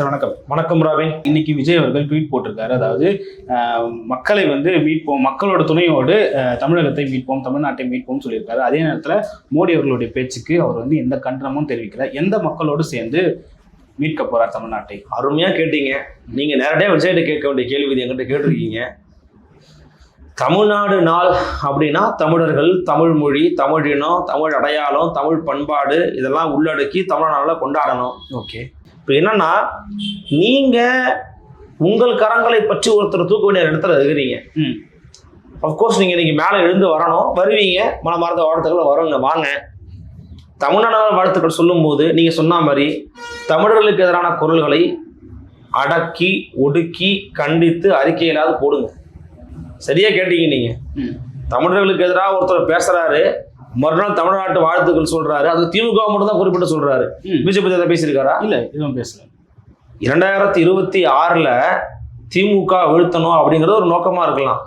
Sir வணக்கம். வணக்கம் robin இன்னைக்கு விஜய் அவர்கள் ட்வீட் போட்டிருக்காரு. அதாவது மக்களை வந்து மீட்போம் மக்களோட துணையோடு தமிழகத்தை மீட்போம் தமிழ்நாட்டை மீட்போம் சொல்லியிருக்காரு. அதே நேரத்தில் மோடி அவர்களுடைய பேச்சுக்கு அவர் வந்து எந்த கண்டனமும் தெரிவிக்கல. எந்த மக்களோடு சேர்ந்து மீட்க போறார் தமிழ்நாட்டை? அருமையா கேட்டீங்க. நீங்க நேரடியாக விஜய்கிட்ட கேட்க வேண்டிய கேள்வி இது என்கிட்ட கேட்டிருக்கீங்க. தமிழ்நாடு நாள் அப்படின்னா தமிழர்கள் தமிழ் மொழி தமிழ் இனம் தமிழ் அடையாளம் தமிழ் பண்பாடு இதெல்லாம் உள்ளடக்கி தமிழ் நாளில் கொண்டாடணும். ஓகே. இப்போ என்னன்னா நீங்க உங்கள் கரங்களை பற்றி ஒருத்தர் தூக்க வேண்டிய இடத்துல இருக்கிறீங்க. அஃப்கோர்ஸ் நீங்க இன்னைக்கு மேலே எழுந்து வரணும் வருவீங்க மனமார்ந்த வாழ்த்துக்கள் வருங்க வாங்க. தமிழ்நாடு வாழ்த்துக்கள் சொல்லும்போது நீங்க சொன்ன மாதிரி தமிழர்களுக்கு எதிரான குரல்களை அடக்கி ஒடுக்கி கண்டித்து அறிக்கையிலாவது போடுங்க. சரியா கேட்டீங்க நீங்க? ம். தமிழர்களுக்கு எதிராக ஒருத்தர் பேசுறாரு மறுநாள் தமிழ்நாட்டு வாழ்த்துக்கள் சொல்றாரு. அது திமுக மட்டும் தான் குறிப்பிட்டு சொல்றாரு. பிஜேபி ஏதாவது பேசியிருக்காரா? இல்ல எதுவும் பேசல. இரண்டாயிரத்தி இருபத்தி ஆறுல திமுக வீழ்த்தணும் அப்படிங்கிறது ஒரு நோக்கமா இருக்கலாம்.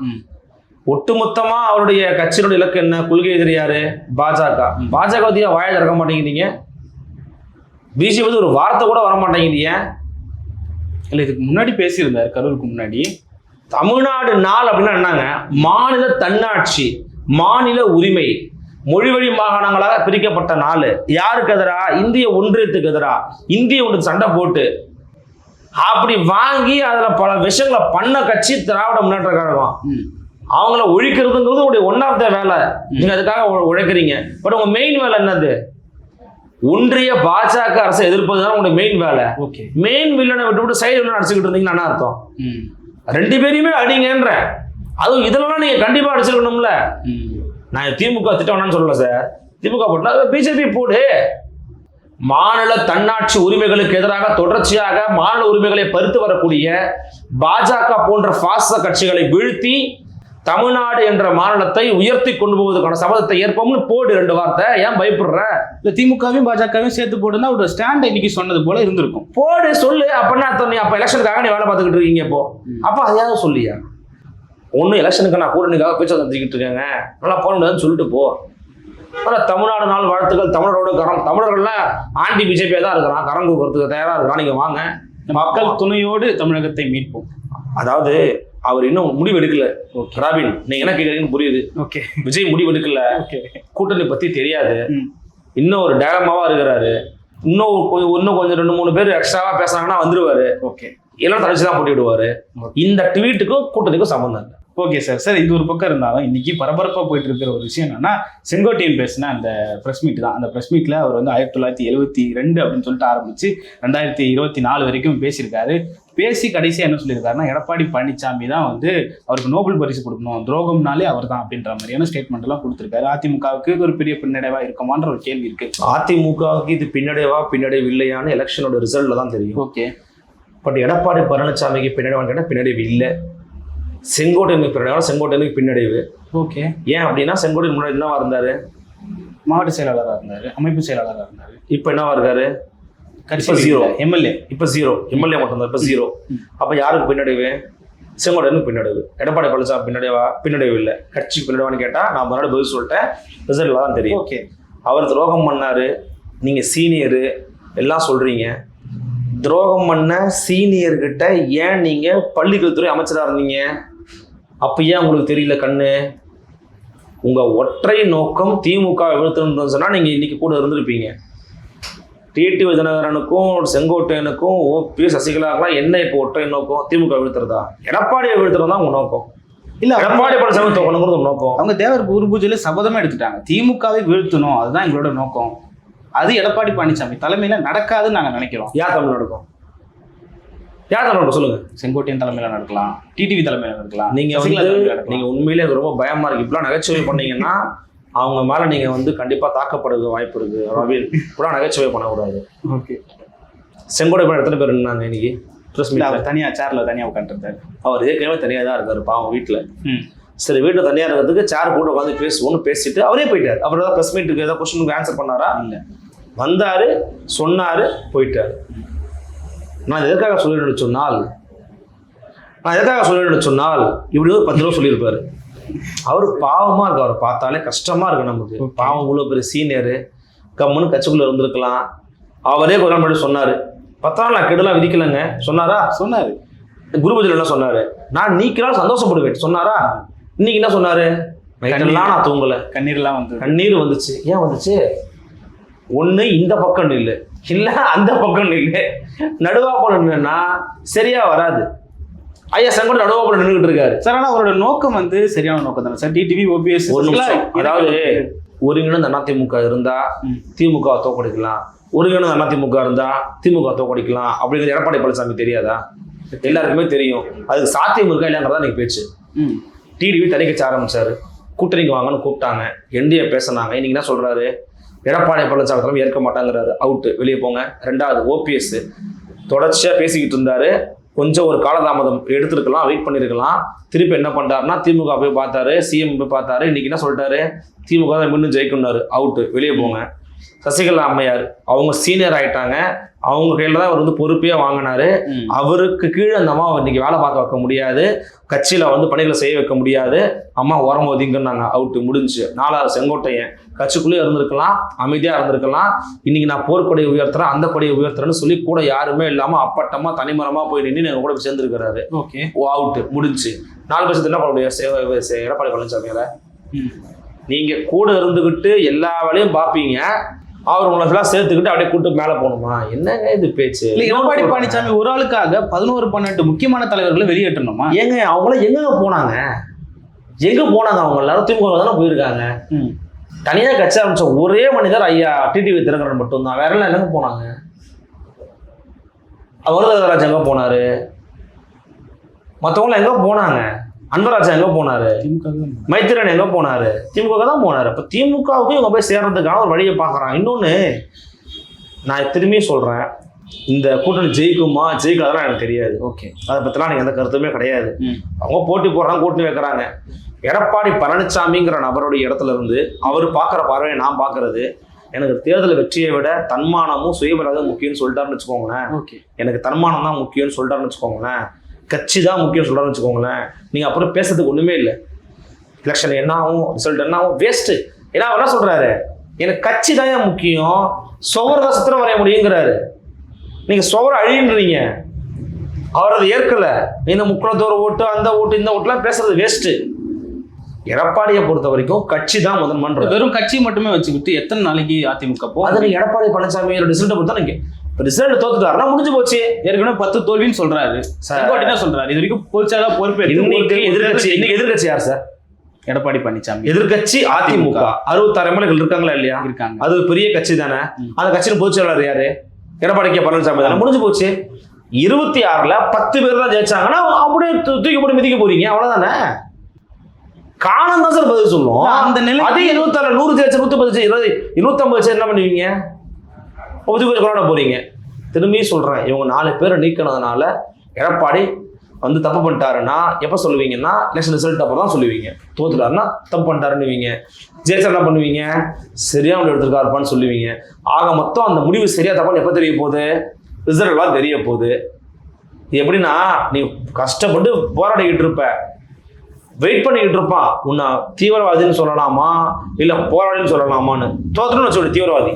ஒட்டுமொத்தமா அவருடைய கட்சியினுடைய இலக்கு என்ன? கொள்கை தெரியாரு பாஜக. பாஜக பத்தியா வாயை திறக்க மாட்டேங்கிறீங்க? பிஜேபி வந்து ஒரு வார்த்தை கூட வர மாட்டேங்கிறீங்க இல்ல இதுக்கு முன்னாடி பேசியிருந்தாரு கரூருக்கு முன்னாடி. தமிழ்நாடு நாள் அப்படின்னா என்னங்க? மாநில தன்னாட்சி மாநில உரிமை. மொழி வழி மாகாணங்களாக பிரிக்கப்பட்ட நாள் யாருக்கு எதிரா? இந்திய ஒன்றியத்துக்கு எதிரா? இந்திய ஒன்று சண்டை போட்டு அப்படி வாங்கி அதுல பல விஷயங்களை பண்ண கட்சி திராவிட முன்னேற்ற கழகம். அவங்கள ஒழிக்கிறதுங்கிறது உங்களுடைய ஒன் ஆஃப் த வேலை. நீங்க அதுக்காக உழைக்கிறீங்க. பட் உங்க மெயின் வேலை என்னது? ஒன்றிய பாஜக அரசை எதிர்ப்பது தான் உங்களுடைய மெயின் வேலை. ஓகே. மெயின் வில்லனை விட்டுவிட்டு சைடு வில்லன் அடிச்சுக்கிட்டு இருந்தீங்கன்னா என்ன அர்த்தம்? ரெண்டு பேரையுமே அடிங்கன்ற அதுவும் இதெல்லாம் நீங்க கண்டிப்பா அடிச்சிருக்கணும்ல. நான் திமுக திட்டம் வேணாம்னு சொல்லல சார் திமுக போட்டா பிஜேபி போடு. மாநில தன்னாட்சி உரிமைகளுக்கு எதிராக தொடர்ச்சியாக மாநில உரிமைகளை பறித்து வரக்கூடிய பாஜக போன்ற பாச கட்சிகளை வீழ்த்தி தமிழ்நாடு என்ற மாநிலத்தை உயர்த்தி கொண்டு போவதற்கான சபதத்தை ஏற்போம்னு போடு ரெண்டு வார்த்தை. ஏன் பயப்படுற? இல்ல திமுகவையும் பாஜகவையும் சேர்த்து போட்டுனா ஒரு ஸ்டாண்ட் இன்னைக்கு சொன்னது போல இருந்திருக்கும். போடு சொல்லு. நீ? அப்ப எலெக்ஷனுக்காக நீ வேலை பார்த்துக்கிட்டு இருக்கீங்க இப்போ. அப்ப அதையாவது சொல்லியா? ஒன்றும் எலெக்ஷனுக்கு நான் கூட்டணிக்காக பேச்சு தந்துக்கிட்டு இருக்கேங்க. நல்லா முடியாதுன்னு சொல்லிட்டு போ. ஆனா தமிழ்நாடு நாள் வாழ்த்துக்கள் தமிழரோட கரம் தமிழர்கள்லாம் ஆன்டி பிஜேபியா தான் இருக்கிறான். கரம் கொடுக்கறதுக்கு தயாரா இருக்கிறான். நீங்க வாங்க. மக்கள் துணையோடு தமிழகத்தை மீட்போம். அதாவது அவர் இன்னும் முடிவு எடுக்கல ராபின் நீங்க என்ன கேக்குறீங்கன்னு புரியுது. ஓகே. விஜய் முடிவு எடுக்கல கூட்டணி பத்தி தெரியாது. இன்னும் ஒரு டேலமாவா இருக்கிறாரு. இன்னும் ஒரு கொஞ்சம் இன்னும் கொஞ்சம் ரெண்டு மூணு பேர் எக்ஸ்ட்ராவா பேசுனாங்கன்னா வந்துருவாரு. ஓகே. எல்லாம் தனிச்சு தான் போட்டி விடுவாரு இந்த ட்வீட்டுக்கும் கூட்டணிக்கும் சம்பந்தம் இல்லை. Okay sir. சார் இது ஒரு பக்கம் இருந்தாலும் இன்னைக்கு பரபரப்பாக போயிட்டு இருக்கிற ஒரு விஷயம் என்னன்னா செங்கோட்டையன் பேசின அந்த ப்ரெஸ் மீட் தான். அந்த ப்ரெஸ் மீட்ல அவர் வந்து ஆயிரத்தி தொள்ளாயிரத்தி எழுபத்தி ரெண்டு அப்படின்னு சொல்லிட்டு ஆரம்பிச்சு ரெண்டாயிரத்தி இருபத்தி நாலு வரைக்கும் பேசியிருக்காரு. பேசி கடைசியாக என்ன சொல்லியிருக்காருன்னா எடப்பாடி பழனிசாமி தான் வந்து அவருக்கு நோபல் பரிசு கொடுக்கணும். துரோகம்னாலே அவர் தான் அப்படின்ற மாதிரியான ஸ்டேட்மெண்ட் எல்லாம் கொடுத்துருக்காரு. அதிமுகவுக்கு இது ஒரு பெரிய பின்னடைவா இருக்குமான்ற ஒரு கேள்வி இருக்கு. அதிமுகவுக்கு இது பின்னடைவா பின்னடைவு இல்லையான்னு எலெக்ஷனோட ரிசல்ட்ல தான் தெரியும். ஓகே. பட் எடப்பாடி பழனிசாமிக்கு பின்னடைவான்னு கேட்டால் பின்னடைவு இல்லை. செங்கோட்டையனுக்கு பின்னடைவா செங்கோட்டையனுக்கு பின்னடைவு. ஓகே. ஏன் அப்படின்னா செங்கோட்டையன் முன்னாடி என்னவா இருந்தாரு? மாவட்ட செயலாளராக இருந்தாரு அமைப்பு செயலாளராக இருந்தாரு. இப்போ என்னவா இருக்காரு? கட்சி zero. எம்எல்ஏ இப்போ ஜீரோ எம்எல்ஏ மட்டும்தான் இப்போ ஜீரோ. அப்போ யாருக்கு பின்னடைவு? செங்கோட்டையனுக்கு பின்னடைவு. எடப்பாடி பழனிசாமி பின்னடைவா? பின்னடைவு இல்லை. கட்சிக்கு பின்னடைவான்னு கேட்டால் நான் முன்னாடி பதில் சொல்லிட்டேன். ரிசல்ட்ல தான் தெரியும். ஓகே. அவர் துரோகம் பண்ணாரு. நீங்க சீனியரு. எல்லாம் சொல்றீங்க. துரோகம் பண்ண சீனியர்கிட்ட ஏன் நீங்க பள்ளிக்கல்வித்துறை அமைச்சரா இருந்தீங்க? அப்ப ஏன் உங்களுக்கு தெரியல கண்ணு. உங்க ஒற்றை நோக்கம் திமுக வீழ்த்தணும்னு சொன்னா நீங்க இன்னைக்கு கூட இருந்திருப்பீங்க. டிடி தினகரனுக்கும் செங்கோட்டையனுக்கும் ஓபி சசிகலாக்கெல்லாம் என்ன இப்போ ஒற்றை நோக்கம்? திமுக வீழ்த்துறதா? எடப்பாடியை வீழ்த்துறது தான் உங்க நோக்கம். இல்ல எடப்பாடி பழனிசாமி தோக்கணுங்கிறது நோக்கம். அவங்க தேவர் குரு பூஜையில சபதமே எடுத்துட்டாங்க. திமுகவை வீழ்த்தணும் அதுதான் எங்களோட நோக்கம். அது எடப்பாடி பழனிசாமி. தலைமையில நடக்காதுன்னு நாங்க நினைக்கிறோம். யார் தமிழ் நடக்கும்? யார் நடக்கும் சொல்லுங்க. செங்கோட்டையன் தலைமையில நடக்கலாம். டிடிவி தலைமையில நடக்கலாம். நீங்க. நீங்க உண்மையிலே ரொம்ப பயமா இருக்கு. இப்படிலாம் நகைச்சுவை பண்ணீங்கன்னா அவங்க மேல நீங்க வந்து கண்டிப்பா தாக்கப்படுறது வாய்ப்பு இருக்கு. ரவில் இப்படிலாம் நகைச்சுவை பண்ணக்கூடாது. ஓகே. செங்கோடை எத்தனை பேர் இருந்தாங்க இன்னைக்கு? ப்ரெஸ் இல்ல மீட்ல அவர் தனியா சேர்ல தனியா உட்காந்துருந்தாரு அவர் ஏற்கனவே தனியாக தான் இருக்காரு பாவம் வீட்டில் சரி வீட்டில் தனியாக இருக்கிறதுக்கு சேர் போட்டு உட்காந்து பேசுவோம்னு பேசிட்டு அவரே போயிட்டார். அவர் ஏதாவது ப்ரெஸ் மீட்டுக்கு ஏதாவது கொஸ்டினுக்கு ஆன்சர் பண்ணாரா? இல்ல. வந்தாரு சொன்னாரு போயிட்டாரு. நான் எதற்காக சொல்லிட்டு சொன்னால் நான் எதற்காக சொல்லிட்டு சொன்னால் இப்படி ஒரு பத்து ரூபா சொல்லியிருப்பாரு. அவர் பாவமா இருக்கு அவரை பார்த்தாலே கஷ்டமா இருக்கு நமக்கு. பாவம் இவ்வளோ பெரிய சீனியரு கம்முன்னு கட்சிக்குள்ள இருந்திருக்கலாம். அவரே கொஞ்ச நாள் சொன்னாரு. பத்து நாள் நான் கெடுலாம் விதிக்கலைங்க. சொன்னாரா? சொன்னாரு. குருபதியில் என்ன சொன்னாரு? நான் நீக்கிறால் சந்தோஷப்படுவேன். சொன்னாரா? இன்னைக்கு என்ன சொன்னாரு? நைட்டெல்லாம் நான் தூங்கல. கண்ணீர்லாம் வந்து கண்ணீர் வந்துச்சு. ஏன் வந்துச்சு? ஒண்ணு இந்த பக்கம் நில்லு. இல்ல அந்த பக்கம் நில்லு. நடுவாப்புல நின்னா சரியா வராது. ஐயா செங்கோட்டை நடுவாப்புல நின்றுகிட்டு இருக்காரு. சார் ஆனா அவரோட நோக்கம் வந்து சரியான நோக்கம் தானே? சார் டிடிவி ஓபிஎஸ் ஒரு. அதாவது ஒருங்கிணைந்த அதிமுக இருந்தா. திமுக தோக்கடிக்கலாம். ஒருங்கிணைந்த அதிமுக இருந்தா திமுக தோக்கடிக்கலாம். அப்படிங்கிறது எடப்பாடி பழனிசாமி தெரியாதா? எல்லாருக்குமே தெரியும். அதுக்கு சாத்தியம் இருக்கா இல்லைங்கிறதா இன்னைக்கு பேச்சு. டிடிவி தனி கட்சி ஆரம்பிச்சாரு. கூட்டணிக்கு வாங்கன்னு கூப்பிட்டாங்க. என்டிஏ பேசினாங்க. இன்னைக்கு என்ன சொல்றாரு? எடப்பாடி பழனிசாமி தலைமை ஏற்க மாட்டாங்கிறாரு. அவுட்டு வெளியே போங்க. ரெண்டாவது ஓபிஎஸ் தொடர்ச்சியாக பேசிக்கிட்டு இருந்தாரு. கொஞ்சம் ஒரு காலதாமதம் எடுத்திருக்கலாம் வெயிட் பண்ணியிருக்கலாம் திருப்பி என்ன பண்ணுறாருனா திமுக போய் பார்த்தாரு சிஎம் போய் பார்த்தாரு. இன்னைக்கு என்ன சொல்லிட்டாரு? திமுக தான் மீண்டும் ஜெயிக்கணும்னாரு அவுட்டு வெளியே போங்க. சசிகலா அம்மையார் அவங்க சீனியர் ஆயிட்டாங்க. அவங்க கையில தான் அவர் வந்து பொறுப்பையே வாங்கினாரு. அவருக்கு கீழே அந்த அம்மாவை இன்னைக்கு வேலை பார்க்க வைக்க முடியாது. கட்சியில வந்து பணிகளை செய்ய வைக்க முடியாது. அம்மா உரம் ஒதுங்கன்னாங்க அவுட்டு முடிஞ்சு. நாலாவது செங்கோட்டையன். கட்சிக்குள்ளேயே இருந்திருக்கலாம். அமைதியா இருந்திருக்கலாம். இன்னைக்கு நான் போர்க்கொடியை உயர்த்துறேன் அந்த கொடியை உயர்த்துறேன்னு சொல்லி கூட யாருமே இல்லாம அப்பட்டமா தனிமரமா போய் நின்று எங்க கூட சேர்ந்துருக்கிறாரு. ஓகே. அவுட்டு முடிஞ்சு. நாலு வருஷத்துல என்ன பண்ண சே- எடப்பாடி பழனிசாமியால? ம் நீங்க கூட இருந்துகிட்டு எல்லா வேலையும் பார்ப்பீங்க அவர் உங்களை சேர்த்துக்கிட்டு அப்படியே கூட்டு மேல போகணுமா? என்னங்க இது பேச்சு? இல்ல எடப்பாடி பழனிசாமி ஒரு ஆளுக்காக பதினோரு பன்னெண்டு முக்கியமான தலைவர்களை வெளியேற்றணுமா? ஏங்க அவங்களாம் எங்க போனாங்க? எங்க போனாங்க அவங்க? எல்லாரும் திமுக தானே போயிருக்காங்க. ம். தனியா கட்சி ஆரம்பிச்ச ஒரே மனிதர் ஐயா டிடிவி தினகரன் மட்டும்தான். வேற எல்லாம் எங்க போனாங்க? அவரதராஜ் எங்க போனாரு? மத்தவங்க எங்க போனாங்க? அன்பராஜ் எங்க போனாரு. மைத்திரன் எங்க போனாரு? திமுக தான் போனாரு. அப்ப திமுகவுக்கும் இவங்க போய் சேர்றதுக்கான ஒரு வழியை பார்க்கறான் இன்னொன்னு நான் திரும்பியும் சொல்றேன். இந்த கூட்டணி ஜெயிக்குமா ஜெயிக்காதெல்லாம் எனக்கு தெரியாது. ஓகே. அதை பத்திலாம் எனக்கு எந்த கருத்துமே கிடையாது. அவங்க போட்டி போடுறாங்க கூட்டணி வைக்கிறாங்க. எடப்பாடி பழனிசாமிங்கிற நபருடைய இடத்துல இருந்து அவர் பார்க்குற பார்வையை நான் பார்க்கறது. எனக்கு தேர்தல் வெற்றியை விட தன்மானமும் சுயமரியாதையும் முக்கியம்னு சொல்லிட்டாருன்னு வச்சுக்கோங்களேன். ஓகே. எனக்கு தன்மானம் தான் முக்கியம்னு சொல்லிட்டாருன்னு வச்சுக்கோங்களேன். கட்சி தான் முக்கியம் சொல்கிறாருன்னு வச்சுக்கோங்களேன். நீங்கள் அப்புறம் பேசுறதுக்கு ஒன்றுமே இல்லை. எலெக்ஷன் என்ன ஆகும் ரிசல்ட் என்ன ஆகும் வேஸ்ட்டு ஏன்னா அவர் என்ன சொல்கிறாரு எனக்கு கட்சி தான் ஏன் முக்கியம்? சுவர் தான் சித்திரம் வரைய முடியுங்கிறாரு. நீங்கள் சுவர் அழின்றீங்க அவர் அதை ஏற்கல. இந்த முக்குளத்தோர் ஓட்டு அந்த ஓட்டு இந்த ஓட்டுலாம் பேசுறது வேஸ்ட்டு எடப்பாடியை பொறுத்த வரைக்கும் கட்சி தான் முதன்மன்றது வெறும் கட்சி மட்டுமே வச்சுக்கிட்டு எத்தனை நாளைக்கு அதிமுக போ அது எடப்பாடி பழனிசாமி ரிசல்ட்டை பொறுத்தா நீங்க ரிசல்ட் தோத்துட்டாருன்னா முடிஞ்சு போச்சு. ஏற்கனவே பத்து தோல்வின்னு சொல்றாரு. செங்கோட்டை என்ன சொல்றாரு. இது வரைக்கும் பொதுச்செயலா பொறுப்பு இன்னைக்கு எதிர்கட்சி இன்னைக்கு எதிர்கட்சி யார் சார்? எடப்பாடி பழனிசாமி. எதிர்கட்சி அதிமுக. அறுபத்தாறு எம்எல்ஏகள் இருக்காங்களா இல்லையா? இருக்காங்க. அது பெரிய கட்சி தானே. அந்த கட்சியின் பொதுச் செயலாளர் யாரு? எடப்பாடி கே பழனிசாமி தானே. முடிஞ்சு போச்சு. இருபத்தி ஆறுல பத்து பேர் தான் ஜெயிச்சாங்கன்னா அப்படியே தூக்கி போட்டு மிதிக்க போறீங்க. அவ்வளவுதானே? காலம் தான் சார் பதில் சொல்லும் அந்த நிலை அதே இருபத்தாறு நூறு ஜெயிச்சு நூத்தி பத்து இருபது இருநூத்தம்பது ஜெயிச்சு என்ன பண்ணுவீங்க? ஒதுக்கி கொஞ்சம் போறீங்க. திரும்பியும் சொல்றேன் இவங்க நாலு பேரை நீக்கினதுனால எடப்பாடி வந்து தப்பு பண்ணிட்டாருன்னா எப்போ சொல்லுவீங்கன்னா எலெக்ஷன் ரிசல்ட் அப்போ தான் சொல்லுவீங்க. தோத்துட்டாருன்னா தப்பு பண்ணிட்டாருன்னுவீங்க. ஜெயிச்சா என்ன பண்ணுவீங்க? சரியா முடிவு எடுத்திருக்காருப்பான்னு சொல்லுவீங்க. ஆக மொத்தம் அந்த முடிவு சரியா தப்பான்னு எப்போ தெரிய போகுது? ரிசல்ட் எல்லாம் தெரிய போகுது. எப்படின்னா நீ கஷ்டப்பட்டு போராடிக்கிட்டு இருப்ப. வெயிட் பண்ணிக்கிட்டு இருப்பான். உன்னை தீவிரவாதின்னு சொல்லலாமா? இல்லை போராடின்னு சொல்லலாமான்னு. தோத்துன்னு வச்சு தீவிரவாதி.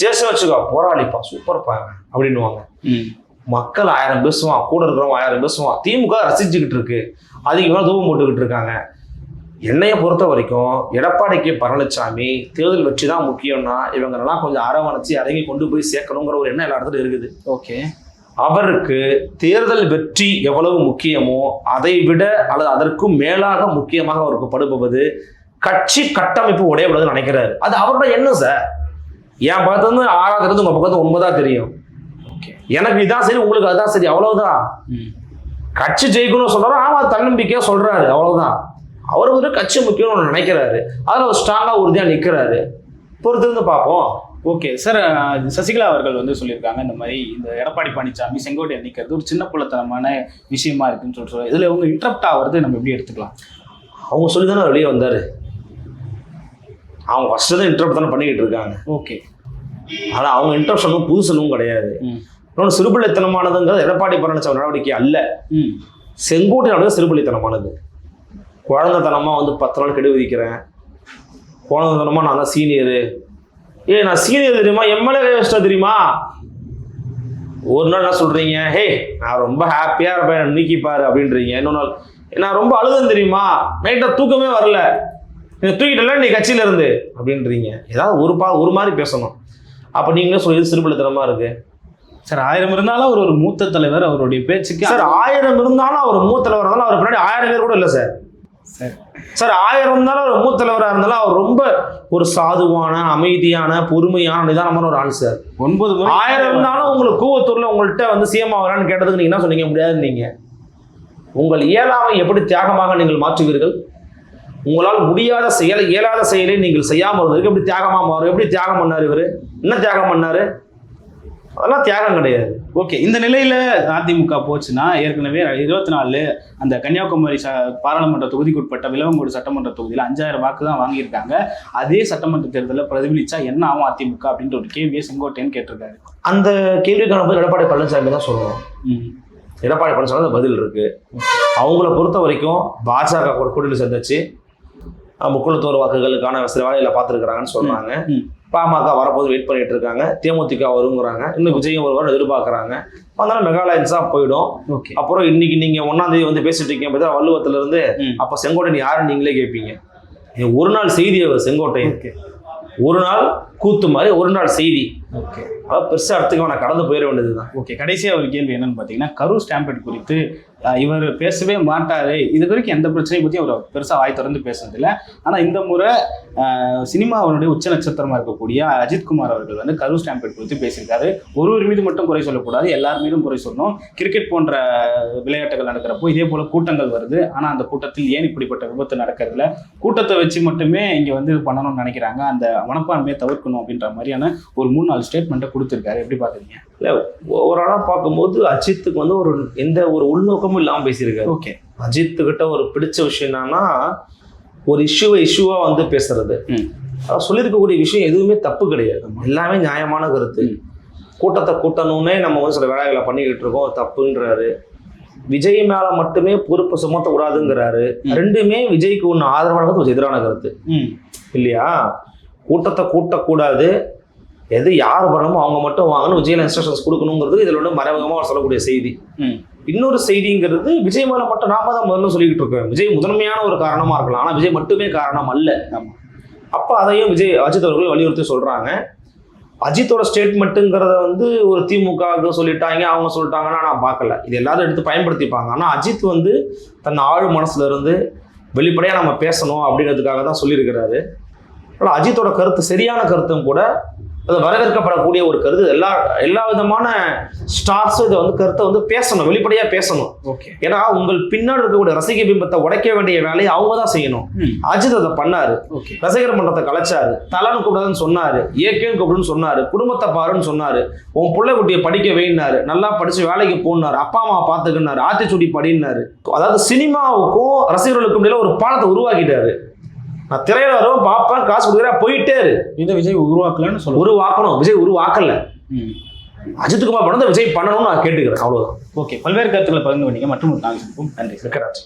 ஜெயிச்சு வச்சுக்கோ போராளிப்பா சூப்பர்ப்பா அப்படின்னுவாங்க. ம். மக்கள் ஆயிரம் பேசுவான் கூட இருக்கிறவங்க ஆயிரம் பேசுவான் திமுக ரசிச்சுக்கிட்டு இருக்கு. அதிகமாக தூபம் போட்டுக்கிட்டு இருக்காங்க. என்னைய பொறுத்த வரைக்கும் எடப்பாடி கே. பழனிசாமி தேர்தல் வெற்றி தான் முக்கியம்னா இவங்கெல்லாம் கொஞ்சம் அரவணைச்சு இறங்கி கொண்டு போய் சேர்க்கணுங்கிற ஒரு எண்ணம் எல்லா இடத்துலையும் இருக்குது. ஓகே. அவருக்கு தேர்தல் வெற்றி எவ்வளவு முக்கியமோ அதை விட அல்லது அதற்கும் மேலாக முக்கியமாக அவருக்கு படுபவது கட்சி கட்டமைப்பு உடையப்படுதுன்னு நினைக்கிறாரு. அது அவரோட எண்ணம் சார். என் பக்கத்துல இருந்து ஆறாவது இருந்து உங்க பக்கத்து ஒன்பதா தெரியும். எனக்கு இதான் சரி உங்களுக்கு அதான் சரி அவ்வளவுதான். கட்சி ஜெயிக்கணும்னு சொல்றாரு ஆமா தன்னம்பிக்கையா சொல்றாரு அவ்வளவுதான். அவர் வந்து கட்சி முக்கியம்னு நினைக்கிறாரு. அதுல அவர் ஸ்ட்ராங்கா உறுதியா நிக்கிறாரு. பொறுத்திருந்து பார்ப்போம். ஓகே சார் சசிகலா அவர்கள் வந்து சொல்லியிருக்காங்க இந்த மாதிரி இந்த எடப்பாடி பழனிசாமி செங்கோட்டையை நிற்கிறது ஒரு சின்ன புள்ளத்தனமான விஷயமா இருக்குன்னு சொல்லி சொல்றாங்க இதுல இவங்க இன்டரப்ட் ஆகிறது நம்ம எப்படி எடுத்துக்கலாம்? அவங்க சொல்லி தானே வெளியே வந்தாரு. அவங்க ஃபர்ஸ்ட் தான் இன்டர்ப்ட் தானே பண்ணிக்கிட்டு இருக்காங்க. ஓகே ஆனா அவங்க இன்டர்ப்ட் ஒன்றும் புதுசனும் கிடையாது. ம். இன்னொன்று சிறுபிள்ளைத்தனமானதுங்கிறது எடப்பாடி பழனிசாமி நடவடிக்கை அல்ல. ம். செங்கோட்டை நடந்தது சிறுபிள்ளைத்தனமானது. குழந்தைத்தனமா வந்து பத்து நாள் கெடு விதிக்கிறேன். குழந்தைத்தனமா நான் தான் சீனியரு ஏய் நான் சீனியர் தெரியுமா? எம்எல்ஏ வச்சிட்டா தெரியுமா? ஒரு நாள் என்ன சொல்றீங்க? ஹே நான் ரொம்ப ஹாப்பியா இருப்பேன் நீக்கி பாரு அப்படின்றீங்க. இன்னொரு நாள் நான் ரொம்ப அழுதுன்னு தெரியுமா? நைட்டா தூக்கமே வரல. நீ தூக்கிட்டல நீ கட்சியில இருந்து அப்படின்றீங்க. ஏதாவது ஒரு பா ஒரு மாதிரி பேசணும். அப்ப நீங்களே சொல்லி சிறுபிள்ளைத்தனமா இருக்கு. சார் ஆயிரம் இருந்தாலும் அவர் ஒரு மூத்த தலைவர் அவருடைய பேச்சுக்கு சார் ஆயிரம் இருந்தாலும் அவர் மூத்த தலைவராக இருந்தாலும் அவர் பின்னாடி ஆயிரம் பேர் கூட இல்லை சார். சார். ஆயிரம் இருந்தாலும் அவர் மூத்த தலைவராக இருந்தாலும் அவர் ரொம்ப ஒரு சாதுவான அமைதியான பொறுமையான நிதானமான ஒரு ஆள் சார். ஒன்பது ஆயிரம் இருந்தாலும் உங்களுக்கு கூவத்தூர்ல உங்கள்கிட்ட வந்து சிஎம் ஆகிறான்னு கேட்டதுக்கு நீங்க என்ன சொன்னீங்க? முடியாது நீங்க உங்கள் இயலாமை எப்படி தியாகமாக நீங்கள் மாற்றுவீர்கள்? உங்களால் முடியாத செயலை இயலாத செயலை நீங்கள் செய்யாமல் இருந்ததுக்கு எப்படி தியாகமா மாறும்? எப்படி தியாகம் பண்ணாரு இவரு? என்ன தியாகம் பண்ணாரு? அதெல்லாம் தியாகம் கிடையாது. ஓகே இந்த நிலையில அதிமுக போச்சுன்னா ஏற்கனவே இருபத்தி நாலு அந்த கன்னியாகுமரி ச பாராளுமன்ற தொகுதிக்கு உட்பட்ட விலவங்கோடு சட்டமன்ற தொகுதியில் அஞ்சாயிரம் வாக்கு தான் வாங்கியிருக்காங்க. அதே சட்டமன்ற தேர்தலில் பிரதிபலிச்சா என்ன ஆகும் அதிமுக அப்படின்ற ஒரு கேள்வியை செங்கோட்டையன் கேட்டிருக்காரு. அந்த கேள்விக்கான பதில் எடப்பாடி பழனிசாமி தான் சொல்லணும். ம். எடப்பாடி பழனிசாமி பதில் இருக்கு. அவங்கள பொறுத்த வரைக்கும் பாஜக கூட கூட்டணி சந்திச்சு முக்குளத்தோர் வாக்குகளுக்கான சில வேலைகளை பார்த்துருக்குறாங்கன்னு சொல்றாங்க. ம். பாமக வரப்போது வெயிட் பண்ணிட்டு இருக்காங்க. தேமுதிக வருங்கிறாங்க. இன்னும் விஜயம் வருவார் எதிர்பார்க்குறாங்க. அதனால மெகாலயன்ஸா போயிடும். ஓகே. அப்புறம் இன்னைக்கு நீங்க ஒன்னாம் தேதி வந்து பேசிட்டு இருக்கீங்க பார்த்தா வள்ளுவத்துல இருந்து ம். அப்ப செங்கோட்டையன் யாருன்னு நீங்களே கேட்பீங்க ஒரு நாள் செய்தி அவர் செங்கோட்டையன். ஒரு நாள் கூத்து மாதிரி ஒரு நாள் செய்தி. ஓகே. அதாவது பெருசாக அடுத்துக்கு அவனை கடந்து போயிட வேண்டியதுதான். ஓகே கடைசியாக ஒரு கேள்வி என்னன்னு பார்த்தீங்கன்னா கரூர் ஸ்டாம்பேட் குறித்து இவர் பேசவே மாட்டார். இது வரைக்கும் எந்த பிரச்சனையும் பற்றி அவர் பெருசாக வாய் திறந்து பேசுனதில்ல. ஆனால் இந்த முறை சினிமா சினிமாவினுடைய உச்ச நட்சத்திரமாக இருக்கக்கூடிய அஜித்குமார் அவர்கள் வந்து கரூர் ஸ்டாம்பேட் குறித்து பேசியிருக்காரு. ஒருவர் மீது மட்டும் குறை சொல்லக்கூடாது எல்லார் மீதும் குறை சொல்லணும். கிரிக்கெட் போன்ற விளையாட்டுகள் நடக்கிறப்போ இதே போல் கூட்டங்கள் வருது. ஆனால் அந்த கூட்டத்தில் ஏன் இப்படிப்பட்ட விபத்து நடக்கிறதுல? கூட்டத்தை வச்சு மட்டுமே இங்கே வந்து இது பண்ணணும்னு நினைக்கிறாங்க. அந்த மனப்பான்மையை தவிர்க்கணும் அப்படின்ற மாதிரியான ஒரு மூணு ஸ்டேட்மெண்ட்டை கொடுத்துருக்காரு. எப்படி பார்க்குறீங்க? ஒரு ஆளா பார்க்கும்போது அஜித்துக்கு வந்து ஒரு எந்த ஒரு உள்நோக்கமும் இல்லாம பேசியிருக்காரு. ஓகே. அஜித் கிட்ட ஒரு பிடிச்ச விஷயம் என்னன்னா ஒரு இஷ்யூவை இஷ்யூவா வந்து பேசுறது. சொல்லியிருக்கக்கூடிய விஷயம் எதுவுமே தப்பு கிடையாது. எல்லாமே நியாயமான கருத்து. கூட்டத்தை கூட்டணும்னே நம்ம வந்து சில வேலைகளை பண்ணிக்கிட்டு இருக்கோம். தப்புன்றாரு. விஜய் மேல மட்டுமே பொறுப்பு சுமத்த கூடாதுங்கிறாரு. ரெண்டுமே விஜய்க்கு ஒன்று ஆதரவான கருத்து எதிரான கருத்து. இல்லையா? கூட்டத்தை கூட்டக்கூடாது. எது யார் பண்ணணுமோ அவங்க மட்டும் வாங்கணும் விஜயில் இன்ஸ்ட்ரக்ஷன்ஸ் கொடுக்கணுங்கிறது இதில் ஒன்று மறைமுகமாக அவர் சொல்லக்கூடிய செய்தி. இன்னொரு செய்திங்கிறது விஜய் மேல மட்டும் நாம தான் முதல்ல சொல்லிக்கிட்டு இருக்கோம். விஜய் முதன்மையான ஒரு காரணமா இருக்கலாம் ஆனா விஜய் மட்டுமே காரணம் அல்ல. அப்ப அதையும் விஜய் அஜித் அவர்கள் வலியுறுத்தி சொல்றாங்க. அஜித்தோட ஸ்டேட்மெண்ட்டுங்கிறத வந்து ஒரு திமுக சொல்லிட்டாங்க அவங்க சொல்லிட்டாங்கன்னா நான் பார்க்கல. இது எல்லாரும் எடுத்து பயன்படுத்திப்பாங்க. ஆனா அஜித் வந்து தன் ஆழ் மனசுல இருந்து வெளிப்படையா நம்ம பேசணும் அப்படிங்கிறதுக்காக தான் சொல்லியிருக்கிறாரு. ஆனால் அஜித்தோட கருத்து சரியான கருத்தும் கூட அது வரவேற்கப்படக்கூடிய ஒரு கருத்து. எல்லா எல்லா விதமான ஸ்டார்ஸும் இதை வந்து கருத்தை வந்து பேசணும் வெளிப்படையா பேசணும். ஓகே ஏன்னா உங்கள் பின்னாடி இருக்கக்கூடிய ரசிக பிம்பத்தை உடைக்க வேண்டிய வேலையை அவங்க தான் செய்யணும். அஜித் அதை பண்ணாரு. ரசிகர் மன்றத்தை கலைச்சாரு. தலான்னு கூப்பிடாதுன்னு சொன்னாரு. ஏகேன்னு கூப்பிடுன்னு சொன்னாரு. குடும்பத்தை பாருன்னு சொன்னாரு. உன் பிள்ளை குட்டியை படிக்க வைனாரு நல்லா படிச்சு வேலைக்கு போனாரு. அப்பா அம்மா பார்த்துக்கினாரு. ஆத்திச்சூடி படினாரு அதாவது சினிமாவுக்கும் ரசிகர்களுக்கும் இடையில ஒரு பாலத்தை உருவாக்கிட்டாரு. நான் திரையில வரும் பார்ப்பேன் காசு கொடுக்குறேன் போயிட்டே இரு. இதை விஜய் உருவாக்கலன்னு சொல்லுவோம் உருவாக்கணும். விஜய் உருவாக்கல. ம். அஜித் குமார் படம் விஜய் பண்ணணும்னு நான் கேட்டுக்கிறேன். அவ்வளவுதான். ஓகே பல்வேறு கருத்துக்களை பகிர்ந்து பண்ணீங்க மற்றும் நன்றி. இருக்கிறாச்சு